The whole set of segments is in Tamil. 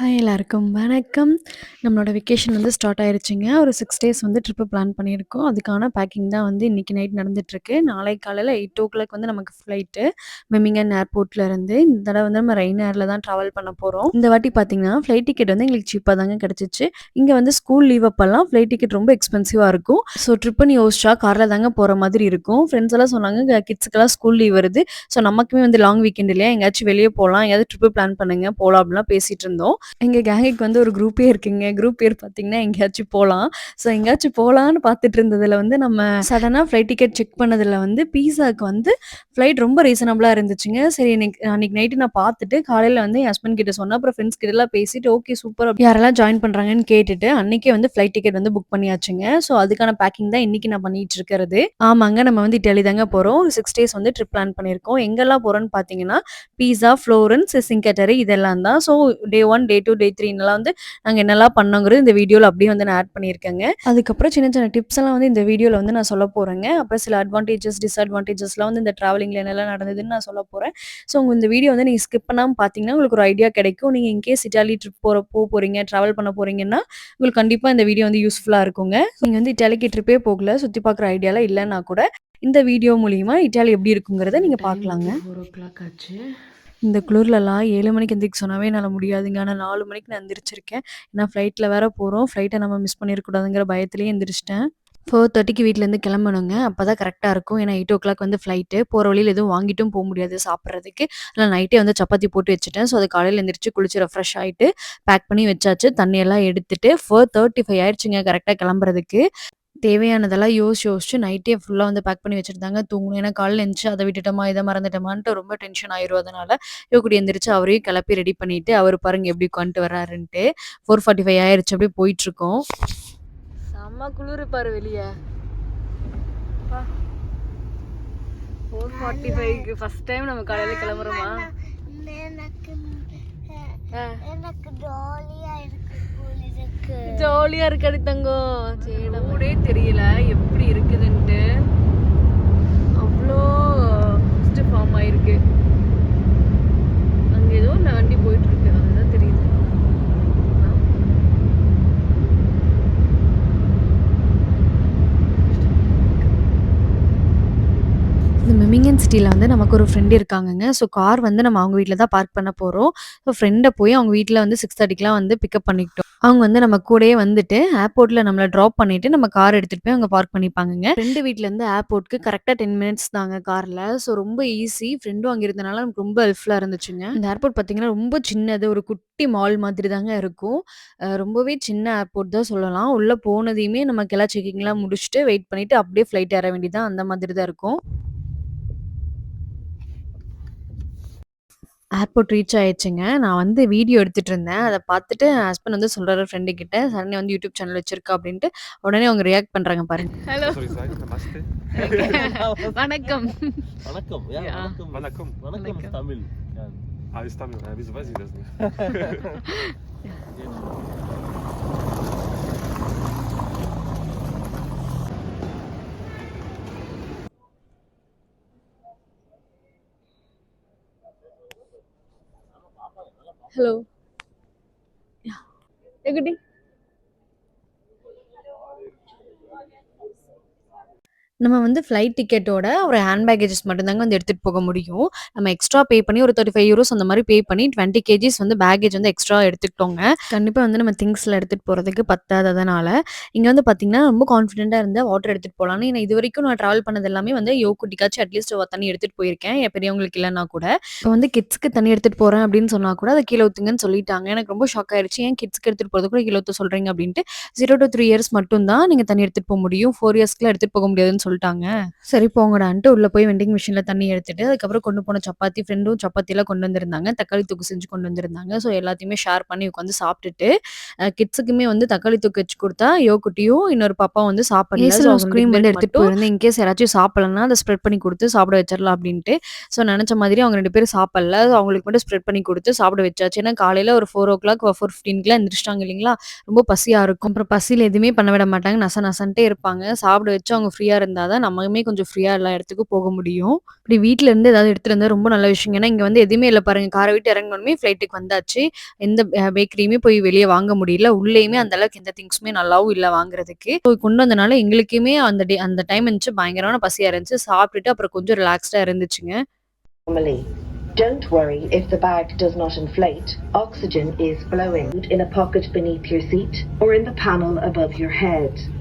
ஹாய் எல்லாருக்கும் வணக்கம். நம்மளோட வெக்கேஷன் வந்து ஸ்டார்ட் ஆயிருச்சுங்க. ஒரு சிக்ஸ் டேஸ் வந்து ட்ரிப்பு பிளான் பண்ணியிருக்கோம். அதுக்கான பேக்கிங் தான் வந்து இன்றைக்கி நைட் நடந்துட்டுருக்கு. நாளைக்கு காலையில 8:00 வந்து நமக்கு ஃப்ளைட்டு. மெமிங்கன் ஏர்போர்ட்லருந்து. இந்த தடவை வந்து நம்ம ரெயின் ஏரில் தான் ட்ராவல் பண்ண போகிறோம் இந்த வாட்டி பார்த்தீங்கன்னா, ஃப்ளைட் டிக்கெட் வந்து எங்களுக்கு சீப்பாக தாங்க கிடச்சிச்சு இங்கே வந்து ஸ்கூல் லீவ் அப்பலாம் ஃப்ளைட் டிக்கெட் ரொம்ப எக்ஸ்பென்சிவாக இருக்கும். ஸோ ட்ரிப்புன்னு யோசிச்சா காரில் தாங்க போகிற மாதிரி இருக்கும். ஃப்ரெண்ட்ஸ் எல்லாம் சொன்னாங்க, கிட்ஸுக்கெல்லாம் ஸ்கூல் லீவ் வருது. ஸோ நமக்குமே வந்து லாங் வீக்கெண்ட் இல்லையா? எங்கேயாச்சும் வெளியே போகலாம் எங்கேயாவது ட்ரிப்பு பிளான் பண்ணுங்க போகலாம் அப்படிலாம் பேசிகிட்டு இருந்தோம். எங்கள் கேங்குக்கு வந்து ஒரு குரூப்பே இருக்குங்க. குரூப் பேர் பார்த்தீங்கன்னா, எங்கேயாச்சும் போகலாம் ஸோ எங்கேயாச்சும் போகலான்னு பார்த்துட்டு இருந்ததில் வந்து நம்ம சடனாக ஃப்ளைட் டிக்கெட் செக் பண்ணதில் வந்து பீஸாவுக்கு வந்து ஃப்ளைட் ரொம்ப ரீசனபிளாக இருந்துச்சுங்க. சரி இன்னைக்கு அன்னைக்கு நைட்டு நான் பார்த்துட்டு காலையில் வந்து என் ஹஸ்பண்ட் கிட்ட சொன்னேன். அப்புறம் ஃப்ரெண்ட்ஸ் கிட்டலாம் பேசிட்டு ஓகே சூப்பர் யாரெல்லாம் ஜாயின் பண்ணுறாங்கன்னு கேட்டுட்டு அன்னைக்கே வந்து ஃப்ளைட் டிக்கெட் வந்து புக் பண்ணியாச்சுங்க. ஸோ அதுக்கான பேக்கிங் தான் இன்னைக்கு நான் பண்ணிட்டு இருக்கிறது. ஆமாங்க நம்ம வந்து இட்டாலி தாங்க போகிறோம் ஒரு 6 டேஸ் வந்து ட்ரிப் பிளான் பண்ணியிருக்கோம். எங்கெல்லாம் போகிறோன்னு பார்த்தீங்கன்னா, பீஸா, ஃப்ளோரன்ஸ், சிங்கட்டரி இதெல்லாம் தான். ஸோ டே ஒன் டே 2, டே 3ன்லாம் வந்து நாங்க என்னலாம் பண்ணோங்கிறது இந்த வீடியோல அப்படியே வந்து நான் ஆட் பண்ணியிருக்கேங்க. அதுக்கப்புறம் சின்ன சின்ன டிப்ஸ் எல்லாம் வந்து இந்த வீடியோல வந்து நான் சொல்ல போறேங்க. அப்புறம் சில அட்வான்டேஜஸ், டிஸ்அட்வான்டேஜஸ்லாம் வந்து இந்த டிராவலிங்ல என்னலாம் நடந்ததுன்னு நான் சொல்ல போறேன். ஸோ உங்க இந்த வீடியோ வந்து நீங்க ஸ்கிப் பண்ணாம பார்த்தீங்கன்னா, உங்களுக்கு ஒரு ஐடியா கிடைக்கும். நீங்க இன்கேஸ் இட்டாலி ட்ரிப் போற போ போறீங்க, டிராவல் பண்ண போறீங்கன்னா, உங்களுக்கு கண்டிப்பா இந்த வீடியோ வந்து யூஸ்ஃபுல்லா இருக்குங்க. நீங்க வந்து இட்டாலிக்கு ட்ரிப்பே போகல, சுத்தி பார்க்குற ஐடியாலாம் இல்லன்னா கூட, இந்த வீடியோ மூலியமா இட்டாலி எப்படி இருக்குங்கிறத நீங்க பார்க்கலாங்க. 4:00 ஆச்சு. இந்த குளிர்லலாம் ஏழு மணிக்கு எந்திரிக்க சொன்னாவே என்னால் முடியாதுங்க. ஆனால் நாலு மணிக்கு நான் எந்திரிச்சிருக்கேன். ஏன்னா ஃப்ளைட்டில் வேற போகிறோம் ஃப்ளைட்டை நம்ம மிஸ் பண்ணிடக்கூடாதுங்கிற பயத்துலேயே எந்திரிச்சிட்டேன் ஃபோர் தேர்ட்டிக்கு வீட்டிலேருந்து கிளம்பணுங்க. அப்போ தான் கரெக்டாக இருக்கும். ஏன்னா 8:00 வந்து ஃப்ளைட்டு. போகிற வழியில் எதுவும் வாங்கிட்டும் போக முடியாது சாப்பிட்றதுக்கு நான் நைட்டே வந்து சப்பாத்தி போட்டு வச்சுட்டேன். ஸோ அது காலையில் எழுந்திரிச்சு குளிச்சு ரெஃப்ரெஷ் ஆகிட்டு பேக் பண்ணி வச்சாச்சு. தண்ணியெல்லாம் எடுத்துட்டு 4:35 ஆயிடுச்சுங்க கரெக்டாக கிளம்புறதுக்கு. தேவையானதெல்லாம் யோசிச்சு யோசிச்சு நைட்டே ஃபுல்லா வந்து பேக் பண்ணி வச்சுட்டு தாங்க தூங்கணும். ஏன்னா காலையில எந்திரிச்சு அத விட்டுட்டோமா, இத மறந்துட்டோமான்ட்டு ரொம்ப டென்ஷன் ஆயிரும் அதனால. யோகுடி எந்திரிச்சு அவரையும் கிளப்பி ரெடி பண்ணிட்டு, அவரு பாருங்க எப்படி உட்காந்துட்டு வர்றாருன்ட்டு. 4:45 ஆயிருச்சு அப்படியே போயிட்டுருக்கோம். செம்ம குளிரு பாரு வெளிய. அப்பா! 4:45க்கு ஃபர்ஸ்ட் டைம் நம்ம காலையில கிளம்புறோமா? எனக்கு ஆ. எனக்கு ஜாலியா இருக்கு ஜாலியா இருக்காடி தங்கம். சரிடா. தெரியல எப்படி இருக்குதுன்ட்டு. அவ்வளோ ஃபார்ம் ஆயிருக்கு. அங்க ஏதோ ஒரு வண்டி போயிட்டு இருக்கு. இந்த சிட்டியில் வந்து நமக்கு ஒரு ஃப்ரெண்டு இருக்காங்கங்க. ஸோ கார் வந்து நம்ம அவங்க வீட்டில் தான் பார்க் பண்ண போகிறோம் ஸோ ஃப்ரெண்டை போய் அவங்க வீட்டில் வந்து 6:30க்குலாம் வந்து பிக்கப் பண்ணிக்கிட்டோம். அவங்க வந்து நம்ம கூடயே வந்துட்டு ஏர்போர்ட்டில் நம்மளை ட்ராப் பண்ணிட்டு நம்ம கார் எடுத்துகிட்டு போய் அவங்க பார்க் பண்ணிப்பாங்கங்க. ஃப்ரெண்டு வீட்டிலேருந்து ஏர்போர்ட்க்கு கரெக்டாக டென் மினிட்ஸ் தாங்க காரில் ஸோ ரொம்ப ஈஸி. ஃப்ரெண்டும் அங்கே இருந்தனால நமக்கு ரொம்ப ஹெல்ப்ஃபுல்லாக இருந்துச்சுங்க. இந்த ஏர்போர்ட் பார்த்தீங்கன்னா, ரொம்ப சின்னது. ஒரு குட்டி மால் மாதிரி தாங்க இருக்கும். ரொம்பவே சின்ன ஏர்போர்ட் தான் சொல்லலாம். உள்ளே போனதையுமே நமக்கு எல்லாம் செக்கிங்லாம் முடிச்சுட்டு, வெயிட் பண்ணிட்டு அப்படியே ஃப்ளைட் ஏற வேண்டியதான் அந்த மாதிரி தான் இருக்கும். ஏர்போர்ட் ரீச் ஆயிருச்சுங்க. நான் வந்து வீடியோ எடுத்துட்டு இருந்தேன். அத பார்த்துட்டு ஹஸ்பண்ட் வந்து சொல்றாரு ஃப்ரெண்டு கிட்ட, "சரண்யா வந்து யூடியூப் சேனல் வச்சிருக்கா" அப்படின்ட்டு. உடனே அவங்க ரியாக்ட் பண்றாங்க பாருங்க. ஹலோ. Namaste? வணக்கம். வணக்கம் ja, Ja. வணக்கம் Vanakkam. வணக்கம் வணக்கம். Tamil ja. Ah, ist Tamil. Ja, wieso weiß ich das nicht? Hello. Yeah. எகுடி. நம்ம வந்து ஃப்ளைட் டிக்கெட்டோட ஒரு ஹேண்ட் பேக்கேஜஸ் மட்டும்தாங்க வந்து எடுத்துகிட்டு போக முடியும். நம்ம எக்ஸ்ட்ரா பே பண்ணி ஒரு 35 யூரோஸ் அந்த மாதிரி பே பண்ணி 20 கேஜிஸ் வந்து பேக்கேஜ் வந்து எக்ஸ்ட்ரா எடுத்துக்கிட்டோங்க. கண்டிப்பாக வந்து நம்ம திங்ஸில் எடுத்துகிட்டு போகிறதுக்கு பத்தாததுனால, இங்கே வந்து பார்த்தீங்கன்னா, ரொம்ப கான்ஃபிடென்ட்டாக இருந்தால் வாட்டர் எடுத்துகிட்டு போலான்னு. ஏன்னா இதுவரைக்கும் நான் ட்ராவல் பண்ணது எல்லாமே வந்து யோகுட்டிக்காச்சும் அட்லீஸ்ட் தண்ணி எடுத்துகிட்டு போயிருக்கேன். என் பெரியவங்களுக்கு இல்லைனா கூட. இப்போ வந்து கிட்ஸ்க்கு தண்ணி எடுத்துகிட்டு போகிறேன் அப்படின்னு சொன்னால் கூட, அதை கீழ ஊற்றுங்கன்னு சொல்லிட்டாங்க. எனக்கு ரொம்ப ஷாக் ஆயிடுச்சு ஏன் கிட்ஸ்க்கு எடுத்துகிட்டு போகிறது கூட கீழ ஊற்ற சொல்கிறீங்க அப்படின்ட்டு. 0-3 இயர்ஸ் மட்டும் தான் நீங்கள் தண்ணி எடுத்துகிட்டு போக முடியும். ஃபோர் இயர்ஸ்க்குலாம் எடுத்துட்டு போக முடியாதுன்னு சொல்ட்டாங்க. சரி போங்கடான்ட்டு உள்ள போய் வெண்டிங் மிஷின்ல தண்ணி எடுத்துட்டு, அதுக்கப்புறம் கொண்டு போன சப்பாத்தி ஃப்ரெண்டும் சப்பாத்திலாம் கொண்டு வந்திருந்தாங்க. தக்காளி தொக்கு செஞ்சு கொண்டு வந்திருந்தாங்க. ஸோ எல்லாத்தையுமே ஷேர் பண்ணி உட்காந்து சாப்பிட்டுட்டு, கிட்ஸுக்குமே வந்து தக்காளி தொக்கு வச்சு குடுத்தா, யோகுட்டியும் இன்னொரு பாப்பாவும் வந்து சாப்பிடல. 2 வந்து எடுத்துட்டு மட்டும் இன்கேஸ் யாராச்சும் சாப்பிடலன்னா, அத ஸ்ப்ரெட் பண்ணி குடுத்து சாப்பிட வச்சிரலாம் அப்படின்ட்டு. ஸோ நெனச்ச மாதிரி அவங்க 2 பேரும் சாப்பிடல. அவங்களுக்கு மட்டும் ஸ்ப்ரெட் பண்ணி குடுத்து சாப்பிட வச்சாச்சு. ஏன்னா காலையில ஒரு 4:00 4:15க்குலாம் எந்திரிச்சிட்டாங்க இல்லைங்களா? ரொம்ப பசியா இருக்கும். அப்புறம் பசியில எதுவுமே பண்ண விட மாட்டாங்க. நச நசன்ட்டே இருப்பாங்க. சாப்பிட வச்சு அவங்க ஃப்ரீயா இருந்தா இருந்தா தான் கொஞ்சம் ஃப்ரீயா எல்லா இடத்துக்கும் போக முடியும். இப்படி வீட்ல இருந்து ஏதாவது எடுத்துட்டு வந்தா ரொம்ப நல்ல விஷயம் ஏன்னா இங்க வந்து எதுவுமே இல்ல பாருங்க. காரை விட்டு இறங்கணுமே ஃப்ளைட்டுக்கு வந்தாச்சு. எந்த பேக்கரியுமே போய் வெளியே வாங்க முடியல. உள்ளேயுமே அந்த அளவுக்கு எந்த திங்ஸுமே நல்லாவும் இல்ல வாங்குறதுக்கு. போய் கொண்டு வந்தனால எங்களுக்குமே அந்த டே அந்த டைம் இருந்துச்சு பயங்கரமான பசியா இருந்துச்சு. சாப்பிட்டுட்டு அப்புறம் கொஞ்சம் ரிலாக்ஸ்டா இருந்துச்சுங்க. Don't worry if the bag does not inflate. Oxygen is blowing in a pocket beneath your seat or in the panel above your head.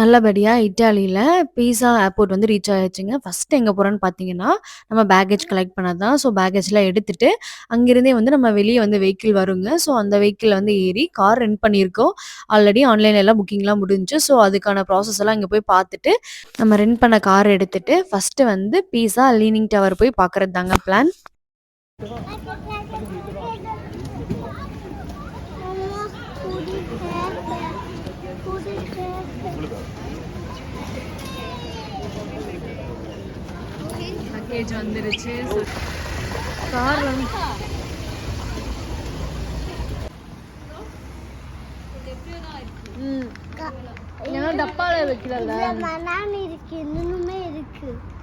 நல்லபடியாக இட்டாலியில் பீஸா ஏர்போர்ட் வந்து ரீச் ஆகிடுச்சிங்க ஃபஸ்ட்டு எங்கே போகிறோன்னு பார்த்தீங்கன்னா, நம்ம பேக்கேஜ் கலெக்ட் பண்ணது தான். ஸோ பேக்கேஜ்லாம் எடுத்துட்டு, அங்கேருந்தே வந்து நம்ம வெளியே வந்து வெஹிக்கிள் வருங்க. ஸோ அந்த வெஹிக்கிள் வந்து ஏறி கார் ரெண்ட் பண்ணியிருக்கோம். ஆல்ரெடி ஆன்லைன்ல எல்லாம் புக்கிங்லாம் முடிஞ்சுச்சு. ஸோ அதுக்கான ப்ராசஸ் எல்லாம் இங்கே போய் பார்த்துட்டு, நம்ம ரெண்ட் பண்ண கார் எடுத்துட்டு, ஃபஸ்ட்டு வந்து பீஸா லீனிங் டவர் போய் பார்க்கறது தாங்க பிளான். பேக்கேஜ் வந்துருச்சு. கார்ல ஏன்னா டப்பால வைக்கலல்ல இல்ல? மனான் இருக்கு இன்னுமே இருக்கு. இல்ல பரவாயில்ல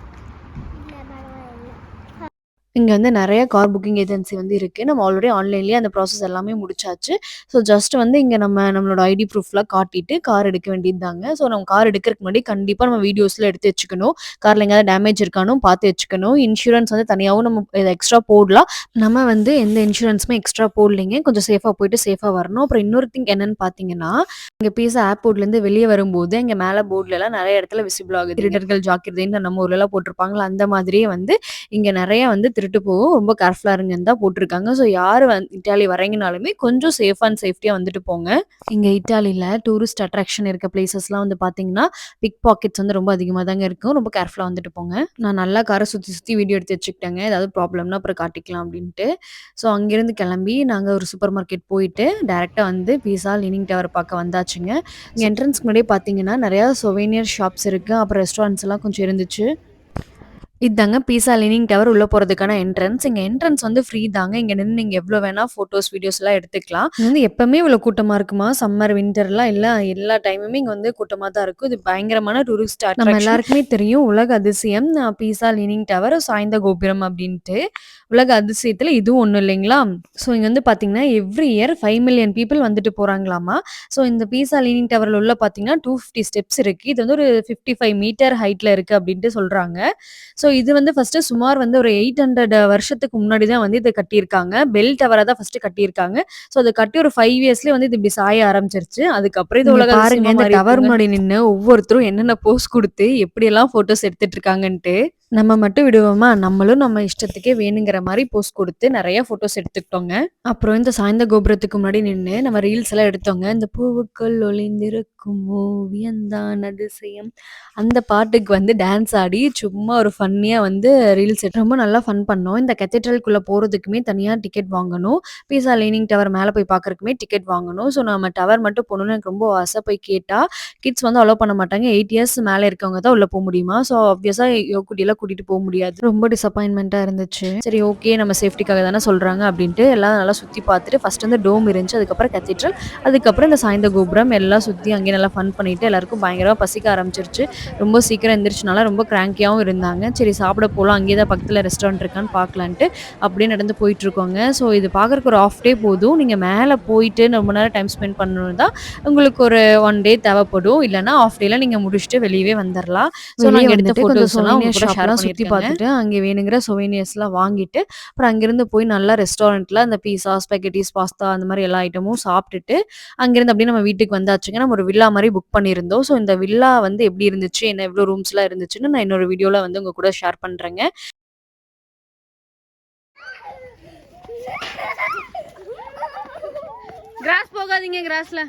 இங்கே வந்து நிறைய கார் புக்கிங் ஏஜென்சி வந்து இருக்கு. நம்ம ஆல்ரெடி ஆன்லைன்லேயே அந்த ப்ராசஸ் எல்லாமே முடிச்சாச்சு. ஸோ ஜஸ்ட் வந்து இங்கே நம்ம நம்மளோட ஐடி ப்ரூஃப்லாம் காட்டிட்டு கார் எடுக்க வேண்டியது தாங்க. ஸோ நம்ம கார் எடுக்கிறதுக்கு முன்னாடி கண்டிப்பாக நம்ம வீடியோஸில் எடுத்து வச்சுக்கணும். காரில் எங்கேயாவது டேமேஜ் இருக்கானோ பார்த்து வச்சுக்கணும். இன்சூரன்ஸ் வந்து தனியாகவும் நம்ம இதை எக்ஸ்ட்ரா போடலாம். நம்ம வந்து எந்த இன்சூரன்ஸுமே எக்ஸ்ட்ரா போடலைங்க. கொஞ்சம் சேஃபாக போயிட்டு சேஃபாக வரணும். அப்புறம் இன்னொரு திங் என்னன்னு பார்த்தீங்கன்னா, இங்கே பீஸா ஏர்போர்ட்லேருந்து வெளியே வரும்போது இங்கே மேலே போர்டுலலாம் நிறைய இடத்துல விசிபிள் ஆகுது. திருடர்கள் ஜாக்கிரதைன்னு நம்ம ஊர்லலாம் போட்டிருப்பாங்களா அந்த மாதிரியே வந்து இங்கே நிறைய வந்து திருட்டு போகும். ரொம்ப கேர்ஃபுல்லா இருங்கன்னு தான் போட்டிருக்காங்க. ஸோ யார் வந் இட்டாலி வரீங்கனாலுமே கொஞ்சம் சேஃப் அண்ட் சேஃப்டியா வந்துட்டு போங்க. இங்க இட்டாலியில் டூரிஸ்ட் அட்ராக்ஷன் இருக்க பிளேசஸ்லாம் வந்து பார்த்தீங்கன்னா, பிக் பாக்கெட்ஸ் வந்து ரொம்ப அதிகமா தாங்க இருக்கும். ரொம்ப கேர்ஃபுல்லா வந்துட்டு போங்க. நான் நல்லா காரை சுத்தி சுத்தி வீடியோ எடுத்து வச்சுக்கிட்டேங்க. ஏதாவது ப்ராப்ளம்னா அப்புறம் காட்டிக்கலாம் அப்படின்ட்டு ஸோ அங்கேருந்து கிளம்பி நாங்க ஒரு சூப்பர் மார்க்கெட் போயிட்டு டைரக்ட்டா வந்து பீஸா லீனிங் டவர் பார்க்க வந்தாச்சுங்க. இங்க என்ட்ரன்ஸ்க்கு முன்னாடியே பார்த்தீங்கன்னா, நிறையா சொவேனியர் ஷாப்ஸ் இருக்கு. அப்புறம் ரெஸ்டாரண்ட்ஸ் எல்லாம் கொஞ்சம் இருந்துச்சு. இதாங்க பீஸா லீனிங் டவர் உள்ள போறதுக்கான என்ட்ரன்ஸ். இங்க என்ட்ரன்ஸ் வந்து ஃப்ரீ தாங்க. இங்க நின்னு நீங்க எவ்வளோ வேணா ஃபோட்டோஸ், வீடியோஸ்லாம் எடுத்துக்கலாம். வந்து எப்பவுமே இவ்வளோ கூட்டமா இருக்குமா? சம்மர், வின்டர்லாம் இல்ல எல்லா டைமுமே இங்க வந்து கூட்டமா தான் இருக்கும். இது பயங்கரமான டூரிஸ்ட். நம்ம எல்லாருக்குமே தெரியும் உலக அதிசயம் பீஸா லீனிங் டவர், சாய்ந்த கோபுரம் அப்டின்ட்டு. உலக அதிசயத்துல இதுவும் ஒண்ணு இல்லைங்களா? ஸோ இங்க வந்து பார்த்தீங்கன்னா, எவ்ரி இயர் 5 மில்லியன் பீப்பிள் வந்துட்டு போறாங்களாமா. ஸோ இந்த பீஸா லீனிங் டவர்ல உள்ள பார்த்தீங்கன்னா, 250 ஸ்டெப்ஸ் இருக்கு. இது வந்து ஒரு 55 மீட்டர் ஹைட்ல இருக்கு அப்டின்ட்டு சொல்றாங்க. ஸோ இது வந்து ஃபர்ஸ்ட்டு சுமார் வந்து ஒரு 800 வருஷத்துக்கு முன்னாடி தான் வந்து இத கட்டியிருக்காங்க. பெல் டவரா தான் ஃபர்ஸ்ட்டு கட்டியிருக்காங்க. ஸோ அத கட்டி ஒரு 5 இயர்ஸ்லயே வந்து இது இப்டி சாய ஆரம்பிச்சிருச்சு. அதுக்கப்புறம் இது உலக பாருங்க இந்த டவர். முன்னாடி நின்னு ஒவ்வொருத்தரும் என்னென்ன போஸ் குடுத்து எப்படியெல்லாம் ஃபோட்டோஸ் எடுத்துட்டு இருக்காங்கன்ட்டு. நம்ம மட்டும் விடுவோமா? நம்மளும் நம்ம இஷ்டத்துக்கே வேணுங்கிற மாதிரி போஸ் கொடுத்து நிறைய ஃபோட்டோஸ் எடுத்துக்கிட்டோங்க. அப்புறம் இந்த சாய்ந்த கோபுரத்துக்கு முன்னாடி நின்று நம்ம ரீல்ஸ் எல்லாம் எடுத்தோங்க. இந்த பூவுக்குள் ஒளிந்திருக்கும் ஓவியந்தான் அதிசயம். அந்த பாட்டுக்கு வந்து டான்ஸ் ஆடி சும்மா ஒரு ஃபன்னியா வந்து ரீல்ஸ் ரொம்ப நல்லா ஃபன் பண்ணோம். இந்த கேத்தட்ரல்குள்ள போறதுக்குமே தனியா டிக்கெட் வாங்கணும். பீஸா லீனிங் டவர் மேல போய் பார்க்கறதுக்குமே டிக்கெட் வாங்கணும். ஸோ நம்ம டவர் மட்டும் போகணும்னு எனக்கு ரொம்ப ஆசை. போய் கேட்டா, கிட்ஸ் வந்து அலோவ் பண்ண மாட்டாங்க. எயிட் இயர்ஸ் மேல இருக்கவங்க தான் உள்ள போக முடியுமா? ஸோ ஆப்வியஸா யோக்குட்டிலாம் கூட்டிட்டு போ முடியாது. ரொம்ப டிசப்பாயின்ட்மென்ட்டா இருந்துச்சு. சரி ஓகே நம்ம சேஃப்டிக்காக தானே சொல்றாங்க அப்டின்ட்டு எல்லாம் நல்லா சுத்தி பார்த்துட்டு ஃபர்ஸ்ட் வந்து டோம் இருந்துச்சு. அதுக்கப்புறம் கேத்தட்ரல், அதுக்கப்புறம் இந்த சாய்ந்த கோபுரம் எல்லாம் சுத்தி அங்கேயே நல்லா ஃபன் பண்ணிட்டு எல்லாருக்கும் பயங்கரமா பசிக்க ஆரம்பிச்சிருச்சு. ரொம்ப சீக்கிரம் எந்திரிச்சனால ரொம்ப கிராங்கியாவும் இருந்தாங்க. சரி சாப்பிட போலாம். அங்கேயே தான் பக்கத்துல ரெஸ்டாரண்ட் இருக்கான்னு பார்க்கலான்ட்டு அப்படியே நடந்து போயிட்டுருக்கோங்க. ஸோ இது பார்க்கறக்கு ஒரு ஹாஃப் டே போதும். நீங்க மேல போயிட்டு ரொம்ப நேரம் டைம் ஸ்பெண்ட் பண்ணணும்னு தான் உங்களுக்கு ஒரு 1 டே தேவைப்படும். இல்லன்னா ஹாஃப் டேல நீங்க முடிச்சுட்டு வெளியவே வந்துரலாம். ஸோ வெளிய நாங்க எடுத்த வந்துட்டு சுத்தி பண்ணியிருக்கேங்க. பார்த்துட்டு, அங்கே வேணுங்கிற சொவேனியர்ஸ்லாம் வாங்கிட்டு, அப்புறம் அங்கிருந்து போய் நல்லா ரெஸ்டாரண்ட்ல அந்த பீஸா, ஸ்பெகட்டீஸ், பாஸ்தா அந்த மாரி எல்லா ஐட்டமும் சாப்ட்டுட்டு, அங்கிருந்து அப்படியே நம்ம வீட்டுக்கு வந்தாச்சுங்க. நம்ம ஒரு வில்லா மாரி புக் பண்ணியிருந்தோம். ஸோ இந்த வில்லா வந்து எப்படி இருந்துச்சு? என்ன எவ்வளோ ரூம்ஸ்லாம் இருந்துச்சுன்னு நான் இன்னொரு வீடியோல வந்து உங்க கூட ஷேர் பண்றேங்க. கிராஸ் போகாதீங்க கிராஸ்ல.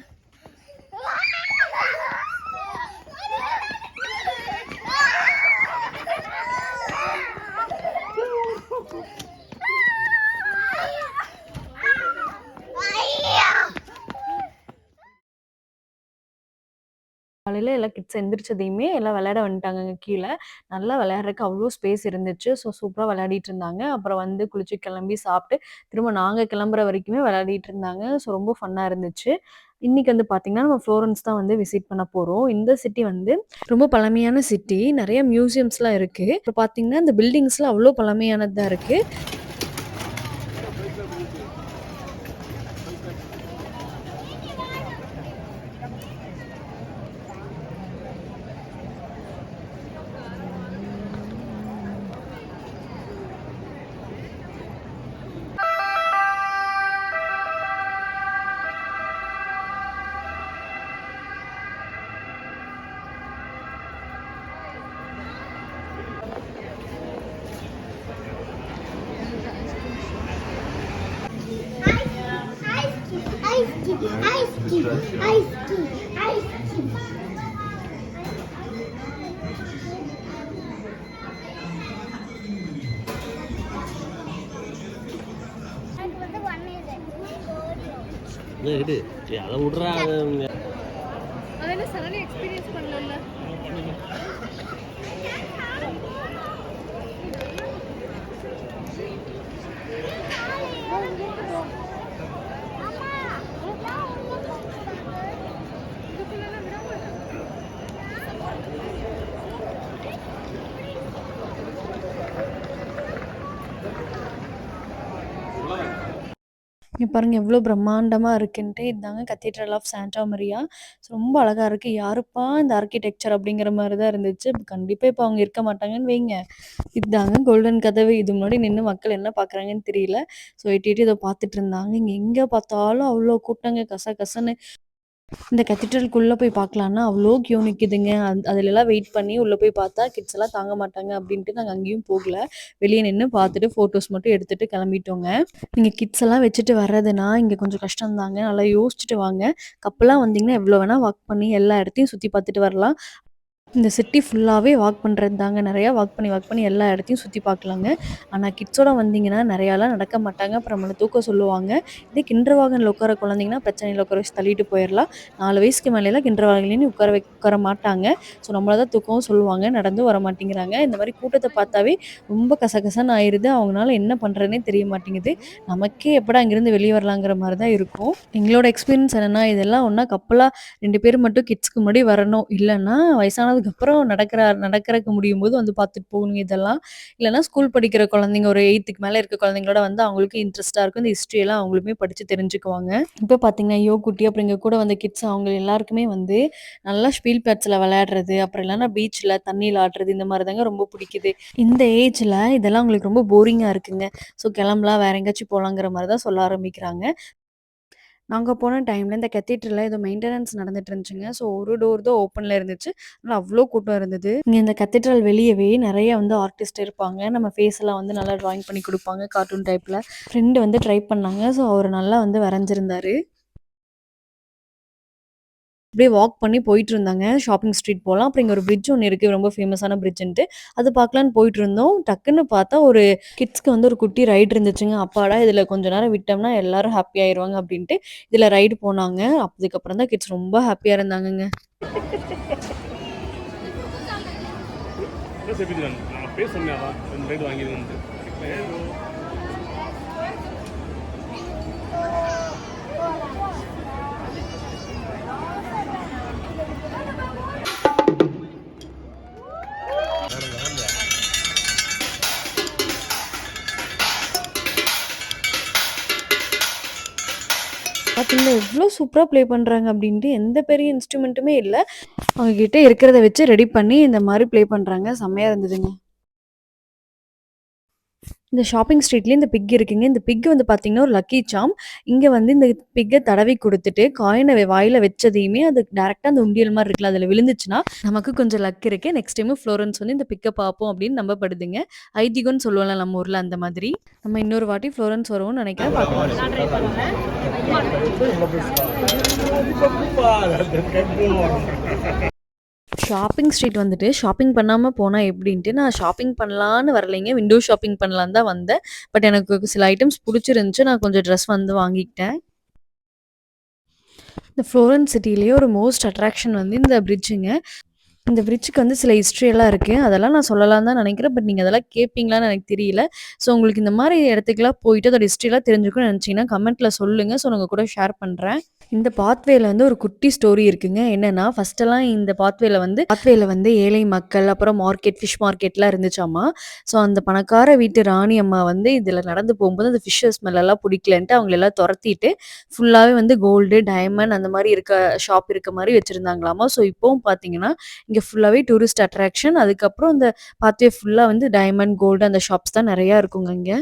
காலையில் எல்லாம் கிட்ஸ் எந்திரிச்சதையுமே எல்லாம் விளையாட வந்துட்டாங்க கீழே நல்லா விளையாடுறதுக்கு அவ்வளோ ஸ்பேஸ் இருந்துச்சு. ஸோ சூப்பராக விளையாடிட்டு இருந்தாங்க. அப்புறம் வந்து குளிச்சு கிளம்பி சாப்பிட்டு, திரும்ப நாங்கள் கிளம்புற வரைக்குமே விளையாடிட்டு இருந்தாங்க. ஸோ ரொம்ப ஃபன்னாக இருந்துச்சு. இன்னைக்கு வந்து பார்த்தீங்கன்னா, நம்ம ஃப்ளோரன்ஸ் தான் வந்து விசிட் பண்ண போகிறோம் இந்த சிட்டி வந்து ரொம்ப பழமையான சிட்டி. நிறைய மியூசியம்ஸ்லாம் இருக்குது இப்போ பார்த்தீங்கன்னா, இந்த பில்டிங்ஸ்லாம் அவ்வளோ பழமையானதாக இருக்குது இதை. அதை விட்றா அது எக்ஸ்பீரியன்ஸ் பண்ணல. இங்கே பாருங்கள் எவ்வளோ பிரம்மாண்டமாக இருக்குன்ட்டு. இதாங்க cathedral of Santa Maria. So ரொம்ப அழகாக இருக்குது யாருப்பா இந்த ஆர்க்கிடெக்சர் அப்படிங்கிற மாதிரி தான் இருந்துச்சு. கண்டிப்பாக இப்போ அவங்க இருக்க மாட்டாங்கன்னு வைங்க. இதுதாங்க கோல்டன் கதவு. இது முன்னாடி நின்று மக்கள் என்ன பார்க்குறாங்கன்னு தெரியல. ஸோ எட்டி இதை இத பார்த்துட்டு இருந்தாங்க. இங்கே எங்கே பார்த்தாலும் அவ்வளோ கூட்டங்க கச கசன்னு. இந்த கத்தீட்ரலுக்குள்ள போய் பார்க்கலான்னா, அவ்வளோ கியூ நிற்குதுங்க அந் அதிலெல்லாம் வெயிட் பண்ணி உள்ளே போய் பார்த்தா, கிட்ஸ் எல்லாம் தாங்க மாட்டாங்க அப்படின்ட்டு நாங்கள் அங்கேயும் போகல. வெளியே நின்று பார்த்துட்டு ஃபோட்டோஸ் மட்டும் எடுத்துட்டு கிளம்பிட்டோங்க. நீங்கள் கிட்ஸ் எல்லாம் வச்சுட்டு வர்றதுன்னா, இங்கே கொஞ்சம் கஷ்டம் தாங்க. நல்லா யோசிச்சுட்டு வாங்க. கப்புலா வந்தீங்கன்னா, எவ்வளோ வேணால் வாக் பண்ணி எல்லா இடத்தையும் சுற்றி பார்த்துட்டு வரலாம். இந்த சிட்டி ஃபுல்லாகவே வாக் பண்ணுறது தாங்க. நிறையா வாக் பண்ணி, வாக் பண்ணி எல்லா இடத்தையும் சுற்றி பார்க்கலாங்க. ஆனால் கிட்ஸோட வந்தீங்கன்னா, நிறையாலாம் நடக்க மாட்டாங்க. அப்புறம் நம்மள தூக்க சொல்லுவாங்க. இதே கிண்டர் வாகனில் உட்கார குழந்தைங்கன்னா, பிரச்சனையில் உட்கார வச்சு தள்ளிட்டு போயிடலாம் நாலு வயசுக்கு மேலேலாம் கிண்டர் வாகன்லயும் உட்கார வை உட்கார மாட்டாங்க. ஸோ நம்மளை தான் தூக்கவும் சொல்லுவாங்க. நடந்தும் வர மாட்டேங்கிறாங்க. இந்த மாதிரி கூட்டத்தை பார்த்தாவே ரொம்ப கசகசன்னு ஆயிடுது அவங்கனால என்ன பண்ணுறதுனே தெரிய மாட்டேங்குது. நமக்கே எப்படா இங்கேருந்து வெளியே வரலாங்கிற மாதிரி தான் இருக்கும். எங்களோட எக்ஸ்பீரியன்ஸ் என்னென்னா இதெல்லாம் ஒன்றா கப்பலாக ரெண்டு பேர் மட்டும் கிட்ஸ்க்கு முன்னாடி வரணும். இல்லைன்னா இல்லன்னா அதுக்கப்புறம் நடக்கிற நடக்கிறக்கு முடியும் போது வந்து பார்த்துட்டு போகணுங்க இதெல்லாம். இல்லைன்னா ஸ்கூல் படிக்கிற குழந்தைங்க ஒரு எயித்துக்கு மேலே இருக்க குழந்தைங்களோட வந்து அவங்களுக்கு இன்ட்ரெஸ்ட்டாக இருக்கும். இந்த ஹிஸ்ட்ரி எல்லாம் அவங்களுமே படிச்சு தெரிஞ்சுக்குவாங்க. இப்போ பார்த்தீங்கன்னா, யோ குட்டி அப்புறம் இங்கே கூட வந்த கிட்ஸ் அவங்க எல்லாருக்குமே வந்து நல்லா ஸ்பீல் பேட்ஸ்ல விளையாடுறது, அப்புறம் இல்லன்னா பீச்ல தண்ணியில் ஆடுறது இந்த மாதிரி தாங்க ரொம்ப பிடிக்குது. இந்த ஏஜ்ல இதெல்லாம் அவங்களுக்கு ரொம்ப போரிங்கா இருக்குங்க. ஸோ கிளம்பலாம் வேற எங்கேயாச்சும் போலாங்கிற மாதிரி தான் சொல்ல ஆரம்பிக்கிறாங்க. நாங்கள் போன டைமில் இந்த கத்தீட்ரல்ல ஏதோ மெயின்டெனன்ஸ் நடந்துட்டு இருந்துச்சுங்க. ஸோ ஒரு டோர் தான் ஓப்பனில் இருந்துச்சு. அதனால் அவ்வளோ கூட்டம் இருந்தது. இங்கே இந்த கத்தீட்ரல் வெளியவே நிறைய வந்து ஆர்டிஸ்ட் இருப்பாங்க. நம்ம ஃபேஸ்லாம் வந்து நல்லா ட்ராயிங் பண்ணி கொடுப்பாங்க கார்ட்டூன் டைப்பில் ஃப்ரெண்டு வந்து ட்ரை பண்ணாங்க. ஸோ அவர் நல்லா வந்து வரைஞ்சிருந்தாரு. அப்படியே வாக் பண்ணி போயிட்டுருந்தாங்க. ஷாப்பிங் ஸ்ட்ரீட் போகலாம் அப்புறம் இங்கே ஒரு பிரிட்ஜ் ஒன்று இருக்கு. ரொம்ப ஃபேமஸான பிரிட்ஜுன்ட்டு அது பார்க்கலான்னு போயிட்டு இருந்தோம் டக்குன்னு பார்த்தா ஒரு கிட்ஸ்க்கு வந்து ஒரு குட்டி ரைடு இருந்துச்சுங்க. அப்பாடா! இதில் கொஞ்ச நேரம் விட்டோம்னா எல்லாரும் ஹாப்பி ஆயிருவாங்க அப்படின்ட்டு, இதில் ரைடு போனாங்க. அதுக்கப்புறம் தான் கிட்ஸ் ரொம்ப ஹாப்பியாக இருந்தாங்கங்க. பேசுறேன் ரைடு எவ்வளோ சூப்பராக சூப்பரா ப்ளே பண்றாங்க அப்படின்ட்டு. எந்த பெரிய இன்ஸ்ட்ருமெண்ட்டுமே இல்லை அவங்க கிட்ட இருக்கிறத வச்சு ரெடி பண்ணி இந்த மாதிரி ப்ளே பண்றாங்க. செம்மையா இருந்ததுங்க. இந்த ஷாப்பிங் ஸ்ட்ரீட்லேயே இந்த பிக் இருக்குங்க. இந்த பிக் வந்து பார்த்தீங்கன்னா, ஒரு லக்கி சாம் இங்கே வந்து இந்த பிக்கை தடவி கொடுத்துட்டு காயினை வாயில வச்சதையுமே அது டேரெக்டாக அந்த உண்டியல் மாதிரி இருக்குல்ல, அதில் விழுந்துச்சுன்னா, நமக்கு கொஞ்சம் லக் இருக்கு. நெக்ஸ்ட் டைமு ஃப்ளோரன்ஸ் வந்து இந்த பிக்கை பார்ப்போம் அப்படின்னு நம்பப்படுதுங்க. ஐதீகம்ன்னு சொல்லுவோம்ல நம்ம ஊரில் அந்த மாதிரி. நம்ம இன்னொரு வாட்டி ஃப்ளோரன்ஸ் வருவோம்னு நினைக்கிறேன் பார்க்கலாம். ஷாப்பிங் ஸ்ட்ரீட் வந்துட்டு ஷாப்பிங் பண்ணாமல் போனால் எப்படின்ட்டு, நான் ஷாப்பிங் பண்ணலான்னு வரலைங்க. விண்டோ ஷாப்பிங் பண்ணலான்னு தான் வந்தேன். பட் எனக்கு சில ஐட்டம்ஸ் பிடிச்சிருந்துச்சு நான் கொஞ்சம் ட்ரெஸ் வந்து வாங்கிக்கிட்டேன். இந்த ஃப்ளோரன்ஸ் சிட்டிலேயே ஒரு மோஸ்ட் அட்ராக்ஷன் வந்து இந்த பிரிட்ஜுங்க இந்த பிரிட்ஜுக்கு வந்து சில ஹிஸ்ட்ரி எல்லாம் இருக்குது அதெல்லாம் நான் சொல்லலாம் தான் நினைக்கிறேன். பட் நீங்கள் அதெல்லாம் கேட்பீங்களான்னு எனக்கு தெரியல. ஸோ உங்களுக்கு இந்த மாதிரி இடத்துக்குலாம் போயிட்டு அதோட ஹிஸ்ட்ரியெல்லாம் தெரிஞ்சுக்கணும்னு நினச்சிங்கன்னா கமெண்ட்டில் சொல்லுங்கள் ஸோ நான் கூட ஷேர் பண்ணுறேன் இந்த பாத்வேல வந்து ஒரு குட்டி ஸ்டோரி இருக்குங்க. என்னன்னா ஃபர்ஸ்டெல்லாம் இந்த பாத்வேல வந்து பாத்வேல வந்து ஏழை மக்கள் அப்புறம் மார்க்கெட் ஃபிஷ் மார்க்கெட்லாம் இருந்துச்சாமா? ஸோ அந்த பணக்கார வீட்டு ராணி அம்மா வந்து இதில் நடந்து போகும்போது அந்த ஃபிஷ்ஷஸ் ஸ்மெல்லாம் பிடிக்கலன்ட்டு அவங்கள எல்லாம் துரத்திட்டு ஃபுல்லாகவே வந்து கோல்டு டைமண்ட் அந்த மாதிரி இருக்க ஷாப் இருக்க மாதிரி வச்சுருந்தாங்களாமா? ஸோ இப்போவும் பார்த்தீங்கன்னா இங்கே ஃபுல்லாகவே டூரிஸ்ட் அட்ராக்ஷன் அதுக்கப்புறம் இந்த பாத்வே ஃபுல்லாக வந்து டைமண்ட் கோல்டு அந்த ஷாப்ஸ் தான் நிறையா இருக்குங்க இங்கே.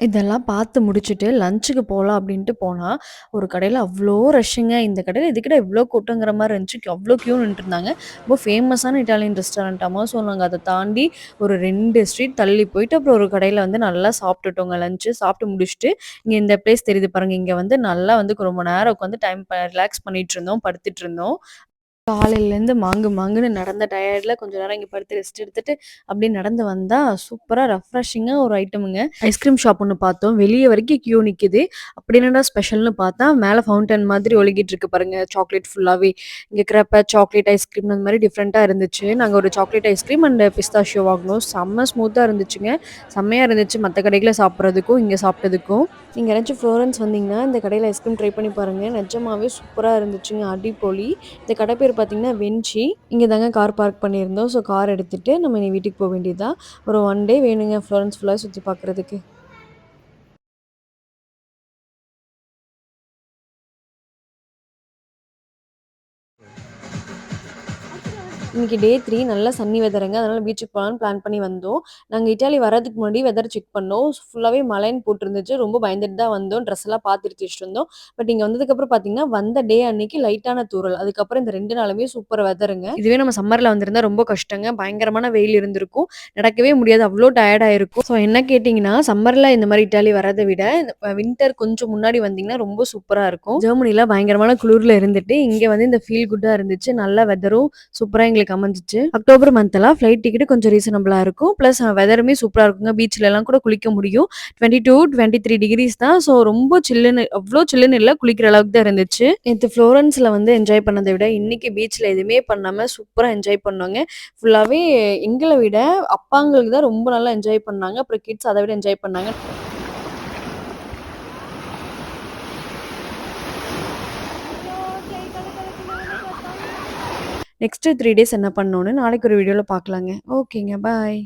இதெல்லாம் பார்த்து முடிச்சுட்டு லஞ்சுக்கு போகலாம் அப்படின்ட்டு போனால் ஒரு கடையில் அவ்வளோ ரஷ்ஷுங்க இந்த கடையில் இதுக்கிட்ட இவ்வளோ கூட்டங்கிற மாதிரி இருந்துச்சு. அவ்வளோ க்யூ நின்றுருந்தாங்க ரொம்ப ஃபேமஸான இட்டாலியன் ரெஸ்டாரண்ட்டாமா ஸோ நாங்கள் அதை தாண்டி ஒரு ரெண்டு ஸ்ட்ரீட் தள்ளி போயிட்டு அப்புறம் ஒரு கடையில் வந்து நல்லா சாப்பிட்டுட்டோங்க லஞ்சு சாப்பிட்டு முடிச்சுட்டு இங்கே இந்த பிளேஸ் தெரியுது பாருங்கள் இங்கே வந்து நல்லா வந்து ரொம்ப நேரம் உட்காந்து டைம் ரிலாக்ஸ் பண்ணிகிட்டு இருந்தோம் படுத்துட்டு இருந்தோம். காலையிலேருந்து மாங்கு மாங்குன்னு நடந்த டயர்டில் கொஞ்ச நேரம் இங்கே படுத்து ரெஸ்ட் எடுத்துட்டு அப்படியே நடந்து வந்தால் சூப்பராக ரெஃப்ரெஷிங்காக ஒரு ஐட்டமுங்க ஐஸ்கிரீம் ஷாப் ஒன்று பார்த்தோம். வெளியே வரைக்கும் கியூ நிற்குது அப்படி என்னடா ஸ்பெஷல்னு பார்த்தா மேலே ஃபவுண்டன் மாதிரி ஒழுகிட்டு இருக்கு பாருங்க. சாக்லேட் ஃபுல்லாகவே இங்கே இருக்கிறப்ப சாக்லேட் ஐஸ்கிரீம் அந்த மாதிரி டிஃப்ரெண்ட்டாக இருந்துச்சு. நாங்கள் ஒரு சாக்லேட் ஐஸ்கிரீம் அண்ட் பிஸ்தாஷியோ வாங்கினோம். செம்ம ஸ்மூத்தாக இருந்துச்சுங்க. செம்மையாக இருந்துச்சு மற்ற கடைகளில் சாப்பிட்றதுக்கும் இங்கே சாப்பிட்டதுக்கும். நீங்கள் யாராச்சும் ஃப்ளோரன்ஸ் வந்தீங்கன்னா இந்த கடையில் ஐஸ்கிரீம் ட்ரை பண்ணி பாருங்கள் நிஜமாவே சூப்பராக இருந்துச்சுங்க. அடிப்பொலி இந்த கடை பேர் பார்த்தீங்கன்னா வென்ச்சி இங்கே தாங்க கார் பார்க் பண்ணியிருந்தோம். ஸோ கார் எடுத்துகிட்டு நம்ம இனி வீட்டுக்கு போக வேண்டியதுதான். ஒரு ஒன் டே வேணுங்க ஃப்ளோரன்ஸ் ஃபுல்லாக சுற்றி பார்க்குறதுக்கு. இன்னைக்கு டே த்ரீ நல்லா சன்னி வெதருங்க அதனால் பீச்சுக்கு போகலான்னு பிளான் பண்ணி வந்தோம். நாங்கள் இட்டாலி வரதுக்கு முன்னாடி வெதர் செக் பண்ணோம். ஃபுல்லாகவே மழைன்னு போட்டுருந்துச்சு. ரொம்ப பயந்துட்டு தான் வந்தோம். ட்ரெஸ் எல்லாம் பார்த்துட்டு வச்சுட்டு பட் இங்கே வந்ததுக்கப்புறம் பார்த்தீங்கன்னா வந்த டே அன்னைக்கு லைட்டான தூறல். அதுக்கப்புறம் இந்த ரெண்டு நாளுமே சூப்பர் வெதருங்க இதுவே நம்ம சம்மரில் வந்திருந்தா ரொம்ப கஷ்டங்க. பயங்கரமான வெயில் இருந்திருக்கும். நடக்கவே முடியாது. அவ்வளோ டயர்டாயிருக்கும் ஸோ என்ன கேட்டிங்கன்னா சம்மரில் இந்த மாதிரி இட்டாலி வரதை விட வின்டர் கொஞ்சம் முன்னாடி வந்தீங்கன்னா ரொம்ப சூப்பராக இருக்கும். ஜெர்மனியில் பயங்கரமான குளிரில் இருந்துட்டு இங்கே வந்து இந்த ஃபீல் குட்டாக இருந்துச்சு. நல்ல வெதரும் சூப்பராக எங்களுக்கு அமைஞ்சிச்சு. அக்டோபர் மந்த்லாம் ஃப்ளைட் டிக்கெட் கொஞ்சம் ரீசனபிளாக இருக்கும். ப்ளஸ் வெதருமே சூப்பராக இருக்குங்க. பீச்சில் எல்லாம் கூட குளிக்க முடியும். Twenty two twenty three degrees தான். ஸோ ரொம்ப சில்லுன்னு அவ்வளோ சில்லுன்னு இல்லை. குளிக்கிற அளவுக்கு தான் இருந்துச்சு. நேற்று ஃப்ளோரன்ஸில் வந்து என்ஜாய் பண்ணதை விட இன்னைக்கு பீச்சில் எதுவுமே பண்ணாமல் சூப்பராக என்ஜாய் பண்ணோங்க. ஃபுல்லாகவே எங்களை விட அப்பாங்களுக்கு தான் ரொம்ப நல்லா என்ஜாய் பண்ணாங்க. அப்புறம் கிட்ஸ் அதை விட என்ஜாய் பண்ணாங்க. நெக்ஸ்ட்டு த்ரீ டேஸ் என்ன பண்ணோன்னு நாளைக்கு ஒரு வீடியோவில் பார்க்கலாங்க. ஓகேங்க பாய்